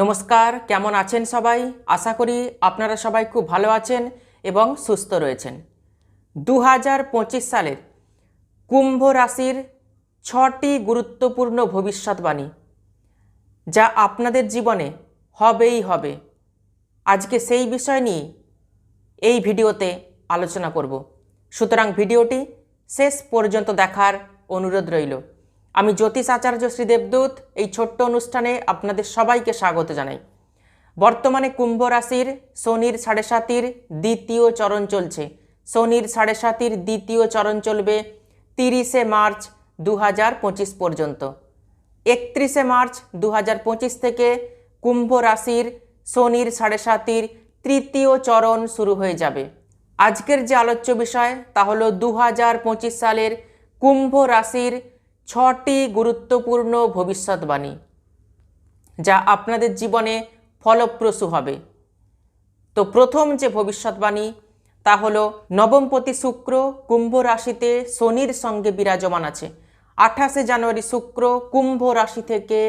নমস্কার, কেমন আছেন সবাই? আশা করি আপনারা সবাই খুব ভালো আছেন এবং সুস্থ রয়েছেন। দু হাজার পঁচিশ সালের কুম্ভ রাশির ছটি গুরুত্বপূর্ণ ভবিষ্যৎবাণী, যা আপনাদের জীবনে হবেই হবে। আজকে সেই বিষয় নিয়ে এই ভিডিওতে আলোচনা করব। সুতরাং ভিডিওটি শেষ পর্যন্ত দেখার অনুরোধ রইল। আমি জ্যোতিষ আচার্য শ্রী দেবদূত এই ছোট্ট অনুষ্ঠানে আপনাদের সবাইকে স্বাগত জানাই। বর্তমানে কুম্ভ রাশির শনির সাড়ে সাতির দ্বিতীয় চরণ চলছে। শনির সাড়ে সাতির দ্বিতীয় চরণ চলবে তিরিশে মার্চ দু হাজার পঁচিশ পর্যন্ত। একত্রিশে মার্চ দু হাজার পঁচিশ থেকে কুম্ভ রাশির শনির সাড়ে সাতির তৃতীয় চরণ শুরু হয়ে যাবে। আজকের যে আলোচ্য বিষয় তা হলো দু হাজার পঁচিশ সালের কুম্ভ রাশির ছটি গুরুত্বপূর্ণ ভবিষ্যৎবাণী, যা আপনাদের জীবনে ফলপ্রসূ হবে। তো প্রথম যে ভবিষ্যৎবাণী, তা হলো নবমপতি শুক্র কুম্ভ রাশিতে শনির সঙ্গে বিরাজমান আছে। আঠাশে জানুয়ারি শুক্র কুম্ভ রাশি থেকে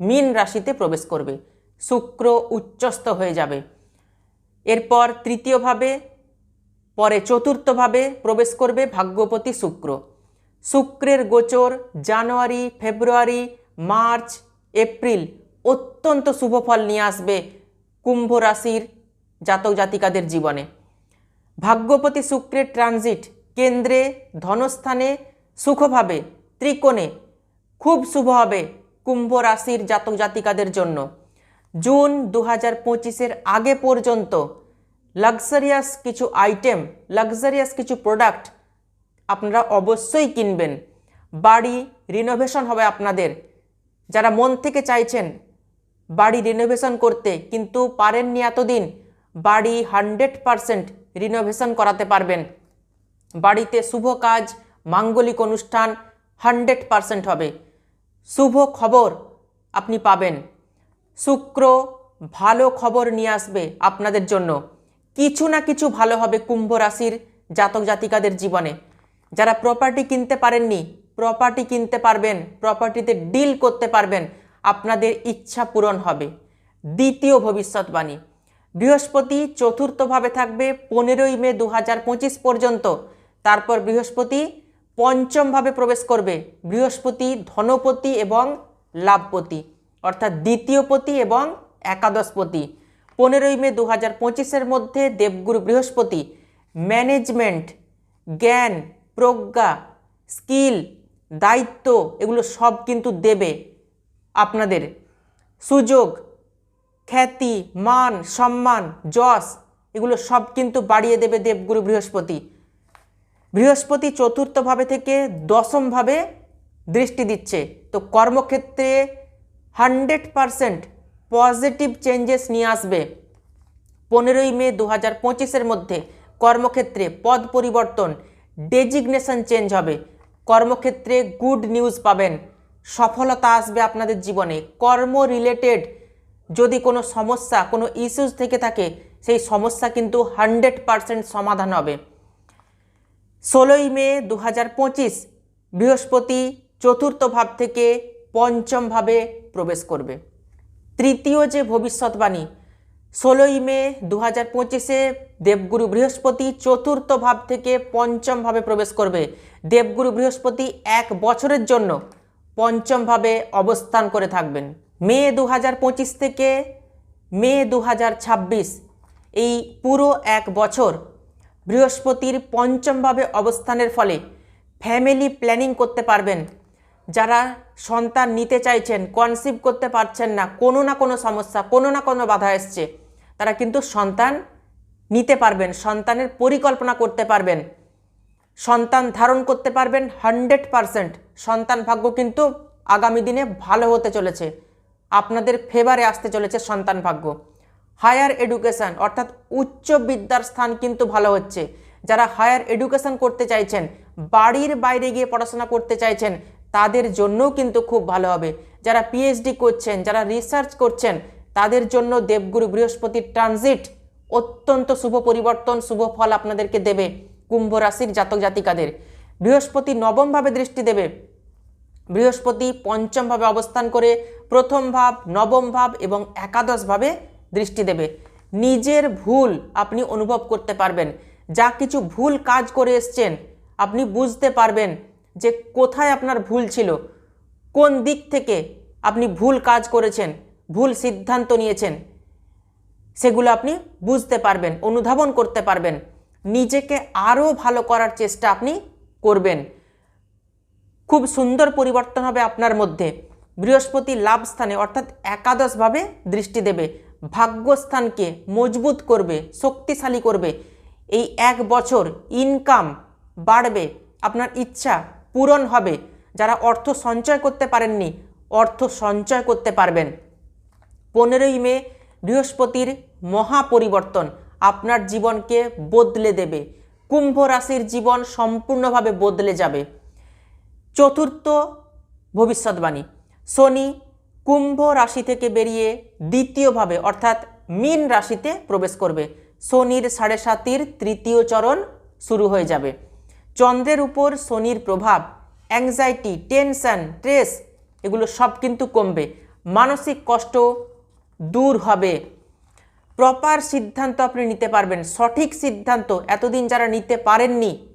মীন রাশিতে প্রবেশ করবে। শুক্র উচ্চস্থ হয়ে যাবে। এরপর তৃতীয়ভাবে, পরে চতুর্থভাবে প্রবেশ করবে ভাগ্যপতি শুক্র। শুক্রের গোচর জানুয়ারি, ফেব্রুয়ারি, মার্চ, এপ্রিল অত্যন্ত শুভ ফল নিয়ে আসবে কুম্ভ রাশির জাতক জাতিকাদের জীবনে। ভাগ্যপতি শুক্রের ট্রানজিট কেন্দ্রে, ধনস্থানে, সুখভাবে, ত্রিকোণে খুব শুভ হবে কুম্ভ রাশির জাতক জাতিকাদের জন্য। জুন দু হাজার আগে পর্যন্ত লাক্সারিয়াস কিছু আইটেম লাক্সারিয়াস কিছু প্রোডাক্ট আপনারা অবশ্যই কিনবেন। বাড়ি রিনোভেশন হবে আপনাদের। যারা মন থেকে চাইছেন বাড়ি রিনোভেশন করতে কিন্তু পারেননি এতদিন, বাড়ি হান্ড্রেড পারসেন্ট রিনোভেশন করাতে পারবেন। বাড়িতে শুভ কাজ, মাঙ্গলিক অনুষ্ঠান হান্ড্রেড পারসেন্ট হবে। শুভ খবর আপনি পাবেন। শুক্র ভালো খবর নিয়ে আসবে আপনাদের জন্য। কিছু না কিছু ভালো হবে কুম্ভ রাশির জাতক জাতিকাদের জীবনে। যারা প্রপার্টি কিনতে পারেননি প্রপার্টি কিনতে পারবেন প্রপার্টিতে ডিল করতে পারবেন, আপনাদের ইচ্ছা পূরণ হবে। দ্বিতীয় ভবিষ্যৎবাণী। বৃহস্পতি চতুর্থভাবে থাকবে পনেরোই মে দু হাজার পঁচিশ পর্যন্ত। তারপর বৃহস্পতি পঞ্চমভাবে প্রবেশ করবে বৃহস্পতি ধনপতি এবং লাভপতি, অর্থাৎ দ্বিতীয়পতি এবং একাদশপতি। পনেরোই মে দু হাজার মধ্যে দেবগুরু বৃহস্পতি ম্যানেজমেন্ট জ্ঞান প্রজ্ঞা, স্কিল, দায়িত্ব, এগুলো সব কিন্তু দেবে আপনাদের। সুযোগ, খ্যাতি, মান, সম্মান, যশ, এগুলো সব কিন্তু বাড়িয়ে দেবে দেবগুরু বৃহস্পতি। বৃহস্পতি চতুর্থভাবে থেকে দশমভাবে দৃষ্টি দিচ্ছে। তো কর্মক্ষেত্রে হান্ড্রেড পারসেন্ট পজিটিভ চেঞ্জেস নিয়ে আসবে। পনেরোই মে দু হাজার মধ্যে কর্মক্ষেত্রে পদ পরিবর্তন ডেজিগনেশন চেঞ্জ হবে। কর্মক্ষেত্রে গুড নিউজ পাবেন। সফলতা আসবে আপনাদের জীবনে। কর্ম রিলেটেড যদি কোনো সমস্যা, কোনো ইস্যুস থেকে থাকে, সেই সমস্যা কিন্তু হান্ড্রেড পারসেন্ট সমাধান হবে। ষোলোই মে দু হাজার পঁচিশ, বৃহস্পতি চতুর্থ ভাব থেকে পঞ্চম ভাবে প্রবেশ করবে। তৃতীয় যে ভবিষ্যৎবাণী ষোলোই মে দু হাজার পঁচিশে দেবগুরু বৃহস্পতি চতুর্থ ভাব থেকে পঞ্চম ভাবে প্রবেশ করবে। দেবগুরু বৃহস্পতি এক বছরের জন্য পঞ্চম ভাবে অবস্থান করে থাকবেন। মে দু হাজার পঁচিশ থেকে মে দু হাজার ছাব্বিশ, এই পুরো এক বছর বৃহস্পতির পঞ্চমভাবে অবস্থানের ফলে ফ্যামিলি প্ল্যানিং করতে পারবেন। যারা সন্তান নিতে চাইছেন, কনসিভ করতে পারছেন না, কোনো না কোনো সমস্যা, কোনো না কোনো বাধা এসছে। তারা কিন্তু সন্তান নিতে পারবেন, সন্তানের পরিকল্পনা করতে পারবেন, সন্তান ধারণ করতে পারবেন হান্ড্রেড পারসেন্ট। সন্তান ভাগ্য কিন্তু আগামী দিনে ভালো হতে চলেছে, আপনাদের ফেভারে আসতে চলেছে সন্তান ভাগ্য। হায়ার এডুকেশান অর্থাৎ উচ্চ বিদ্যার স্থান কিন্তু ভালো হচ্ছে। যারা হায়ার এডুকেশান করতে চাইছেন, বাড়ির বাইরে গিয়ে পড়াশোনা করতে চাইছেন, তাদের জন্যও কিন্তু খুব ভালো হবে। যারা পিএইচডি করছেন, যারা রিসার্চ করছেন তাদের জন্য দেবগুরু বৃহস্পতির ট্রানজিট অত্যন্ত শুভ পরিবর্তন, শুভ ফল আপনাদেরকে দেবে কুম্ভ রাশির জাতক জাতিকাদের। বৃহস্পতি নবমভাবে দৃষ্টি দেবে। বৃহস্পতি পঞ্চমভাবে অবস্থান করে প্রথম ভাব, নবম ভাব এবং একাদশভাবে দৃষ্টি দেবে। নিজের ভুল আপনি অনুভব করতে পারবেন। যা কিছু ভুল কাজ করে এসছেন, আপনি বুঝতে পারবেন যে কোথায় আপনার ভুল ছিল, কোন দিক থেকে আপনি ভুল কাজ করেছেন। ভুল সিদ্ধান্ত নিয়েছেন, সেগুলো আপনি বুঝতে পারবেন, অনুধাবন করতে পারবেন। নিজেকে আরও ভালো করার চেষ্টা আপনি করবেন। খুব সুন্দর পরিবর্তন হবে আপনার মধ্যে। বৃহস্পতি লাভ স্থানে অর্থাৎ একাদশভাবে দৃষ্টি দেবে। ভাগ্যস্থানকে মজবুত করবে, শক্তিশালী করবে। এই এক বছর ইনকাম বাড়বে, আপনার ইচ্ছা পূরণ হবে। যারা অর্থ সঞ্চয় করতে পারেননি, অর্থ সঞ্চয় করতে পারবেন। পনেরোই মে বৃহস্পতির মহা পরিবর্তন আপনার জীবনকে বদলে দেবে। কুম্ভ রাশির জীবন সম্পূর্ণভাবে বদলে যাবে। চতুর্থ ভবিষ্যৎবাণী, শনি কুম্ভ রাশি থেকে বেরিয়ে দ্বিতীয়ভাবে অর্থাৎ মীন রাশিতে প্রবেশ করবে। শনির সাড়ে সাতির তৃতীয় চরণ শুরু হয়ে যাবে। চন্দ্রের উপর শনির প্রভাব অ্যাংজাইটি টেনশন স্ট্রেস এগুলো সব কিন্তু কমবে। মানসিক কষ্ট দূর হবে। প্রপার সিদ্ধান্ত আপনি নিতে পারবেন। সঠিক সিদ্ধান্ত, এতদিন যারা নিতে পারেননি,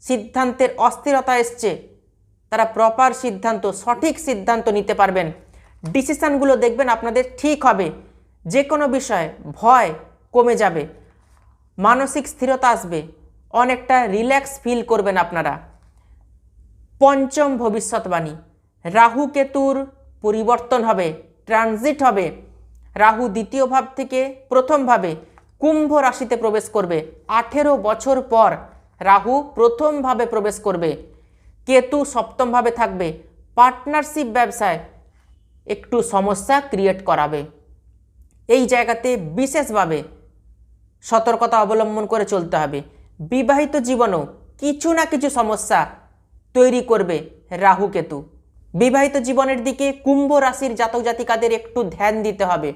সিদ্ধান্তের অস্থিরতা এসছে। তারা প্রপার সিদ্ধান্ত, সঠিক সিদ্ধান্ত নিতে পারবেন। ডিসিশানগুলো দেখবেন আপনাদের ঠিক হবে। যে কোনো বিষয়ে ভয় কমে যাবে। মানসিক স্থিরতা আসবে। অনেকটা রিল্যাক্স ফিল করবেন আপনারা। পঞ্চম ভবিষ্যৎবাণী। রাহু কেতুর পরিবর্তন হবে, ট্রানজিট হবে। রাহু দ্বিতীয় ভাব থেকে প্রথমভাবে কুম্ভ রাশিতে প্রবেশ করবে। আঠেরো বছর পর রাহু প্রথমভাবে প্রবেশ করবে। কেতু সপ্তমভাবে থাকবে। পার্টনারশিপ ব্যবসায় একটু সমস্যা ক্রিয়েট করাবে। এই জায়গাতে বিশেষভাবে সতর্কতা অবলম্বন করে চলতে হবে। বিবাহিত জীবনেও কিছু না কিছু সমস্যা তৈরি করবে রাহু কেতু। বিবাহিত জীবনের দিকে কুম্ভ রাশির জাতক জাতিকাদের একটু ধ্যান দিতে হবে।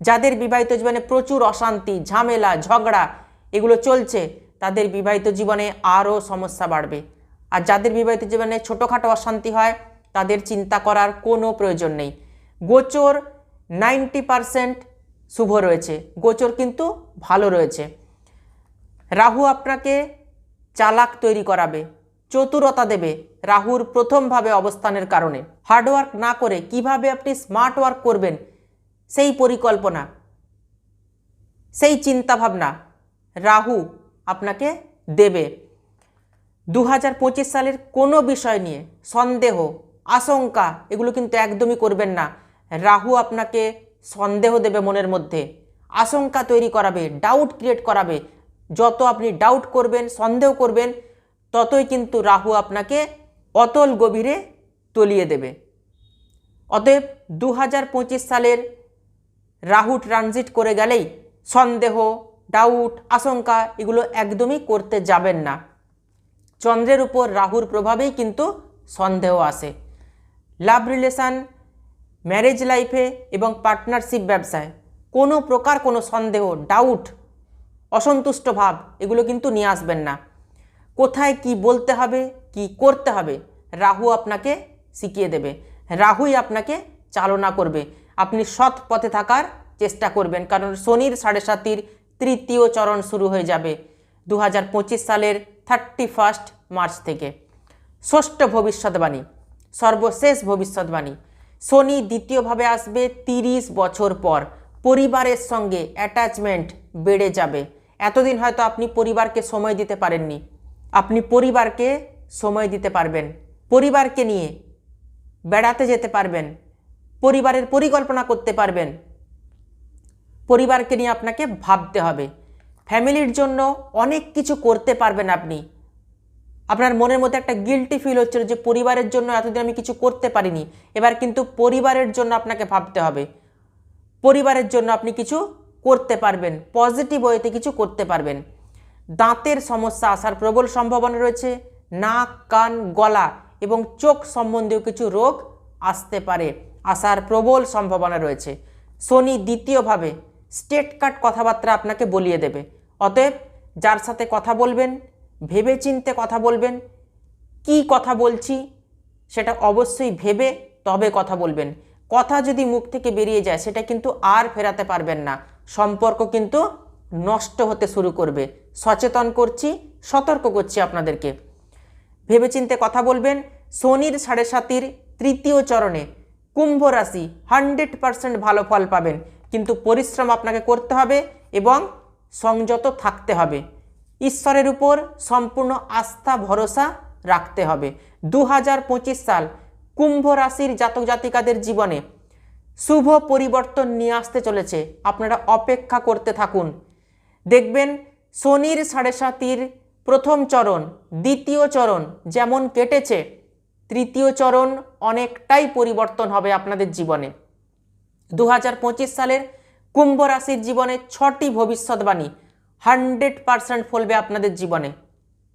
যাদের বিবাহিত জীবনে প্রচুর অশান্তি, ঝামেলা, ঝগড়া এগুলো চলছে, তাদের বিবাহিত জীবনে আরও সমস্যা বাড়বে। আর যাদের বিবাহিত জীবনে ছোটোখাটো অশান্তি হয়, তাদের চিন্তা করার কোনো প্রয়োজন নেই। গোচর নাইনটি পারসেন্ট শুভ রয়েছে। গোচর কিন্তু ভালো রয়েছে। রাহু আপনাকে চালাক তৈরি করাবে। চতুরতা দেবে রাহুর প্রথমভাবে অবস্থানের কারণে। হার্ডওয়ার্ক না করে কীভাবে আপনি স্মার্ট ওয়ার্ক করবেন, সেই পরিকল্পনা, সেই চিন্তাভাবনা রাহু আপনাকে দেবে। দু হাজার পঁচিশ সালের কোনো বিষয় নিয়ে সন্দেহ, আশঙ্কা, এগুলো কিন্তু একদমই করবেন না। রাহু আপনাকে সন্দেহ দেবে মনের মধ্যে। আশঙ্কা তৈরি করাবে ডাউট ক্রিয়েট করাবে। যত আপনি ডাউট করবেন, সন্দেহ করবেন ততই কিন্তু রাহু আপনাকে অতল গভীরে তলিয়ে দেবে। অতএব দু হাজার পঁচিশ সালের রাহু ট্রানজিট করে গেলেই সন্দেহ ডাউট আশঙ্কা এগুলো একদমই করতে যাবেন না। চন্দ্রের উপর রাহুর প্রভাবেই কিন্তু সন্দেহ আসে। লাভ রিলেশান ম্যারেজ লাইফে এবং পার্টনারশিপ ব্যবসায় কোনো প্রকার কোনো সন্দেহ ডাউট অসন্তুষ্ট ভাব এগুলো কিন্তু নিয়ে আসবেন না। কোথায় কি বলতে হবে, কি করতে হবে, রাহু আপনাকে শিখিয়ে দেবে। রাহুই আপনাকে চালনা করবে। আপনি সৎ পথে থাকার চেষ্টা করবেন, কারণ শনির সাড়ে সাতির তৃতীয় চরণ শুরু হয়ে যাবে দু হাজার পঁচিশ সালের থার্টি ফার্স্ট মার্চ থেকে। ষষ্ঠ ভবিষ্যৎবাণী, সর্বশেষ ভবিষ্যৎবাণী। শনি দ্বিতীয়ভাবে আসবে তিরিশ বছর পর। পরিবারের সঙ্গে অ্যাটাচমেন্ট বেড়ে যাবে। এতদিন হয়তো আপনি পরিবারকে সময় দিতে পারেননি। আপনি পরিবারকে সময় দিতে পারবেন, পরিবারকে নিয়ে বেড়াতে যেতে পারবেন, পরিবারের পরিকল্পনা করতে পারবেন। পরিবারকে নিয়ে আপনাকে ভাবতে হবে। ফ্যামিলির জন্য অনেক কিছু করতে পারবেন আপনি। আপনার মনের মধ্যে একটা গিলটি ফিল হচ্ছিল যে পরিবারের জন্য এতদিন আমি কিছু করতে পারিনি। এবার কিন্তু পরিবারের জন্য আপনাকে ভাবতে হবে। পরিবারের জন্য আপনি কিছু করতে পারবেন পজিটিভ ওয়েতে কিছু করতে পারবেন। দাঁতের সমস্যা, আসার প্রবল সম্ভাবনা রয়েছে, নাক, কান, গলা এবং চোখ সম্বন্ধীয় কিছু রোগ আসতে পারে, আসার প্রবল সম্ভাবনা রয়েছে। শনি দ্বিতীয়ভাবে স্টেট কাট কথাবার্তা আপনাকে বলিয়ে দেবে। অতএব যার সাথে কথা বলবেন, ভেবেচিন্তে কথা বলবেন, কি কথা বলছি সেটা অবশ্যই ভেবে তবে কথা বলবেন। কথা যদি মুখ থেকে বেরিয়ে যায়, সেটা কিন্তু আর ফেরাতে পারবেন না। সম্পর্ক কিন্তু নষ্ট হতে শুরু করবে। সচেতন করছি, সতর্ক করছি আপনাদেরকে। ভেবেচিন্তে কথা বলবেন, শনির সাড়ে সাতির তৃতীয় চরণে কুম্ভ রাশি হান্ড্রেড পারসেন্ট ভালো ফল পাবেন। কিন্তু পরিশ্রম আপনাকে করতে হবে এবং সংযত থাকতে হবে। ঈশ্বরের উপর সম্পূর্ণ আস্থা, ভরসা রাখতে হবে। দু হাজার পঁচিশ সাল কুম্ভ রাশির জাতক জাতিকাদের জীবনে শুভ পরিবর্তন নিয়ে আসতে চলেছে। আপনারা অপেক্ষা করতে থাকুন। দেখবেন শনির সাড়ে সাতির প্রথম চরণ, দ্বিতীয় চরণ যেমন কেটেছে, তৃতীয় চরণ অনেকটাই পরিবর্তন হবে আপনাদের জীবনে। দু হাজার পঁচিশ সালের কুম্ভ রাশির জীবনে ছটি ভবিষ্যৎবাণী হান্ড্রেড পারসেন্ট ফলবে আপনাদের জীবনে।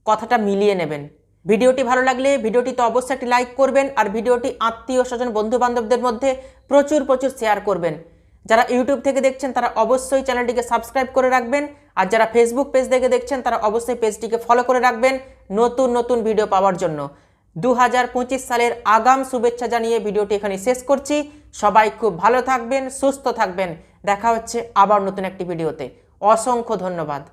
কথাটা মিলিয়ে নেবেন। ভিডিওটি ভালো লাগলে ভিডিওটিতে অবশ্যই একটি লাইক করবেন আর ভিডিওটি আত্মীয় স্বজন বন্ধু বান্ধবদের মধ্যে প্রচুর প্রচুর শেয়ার করবেন। যারা ইউটিউব থেকে দেখছেন, তারা অবশ্যই চ্যানেলটিকে সাবস্ক্রাইব করে রাখবেন। আর যারা ফেসবুক পেজ থেকে দেখছেন, তারা অবশ্যই পেজটিকে ফলো করে রাখবেন নতুন নতুন ভিডিও পাওয়ার জন্য। দু হাজার পঁচিশ সালের আগাম শুভেচ্ছা জানিয়ে ভিডিওটি এখানে শেষ করছি। সবাই খুব ভালো থাকবেন, সুস্থ থাকবেন। দেখা হচ্ছে আবার নতুন একটি ভিডিওতে অসংখ্য ধন্যবাদ।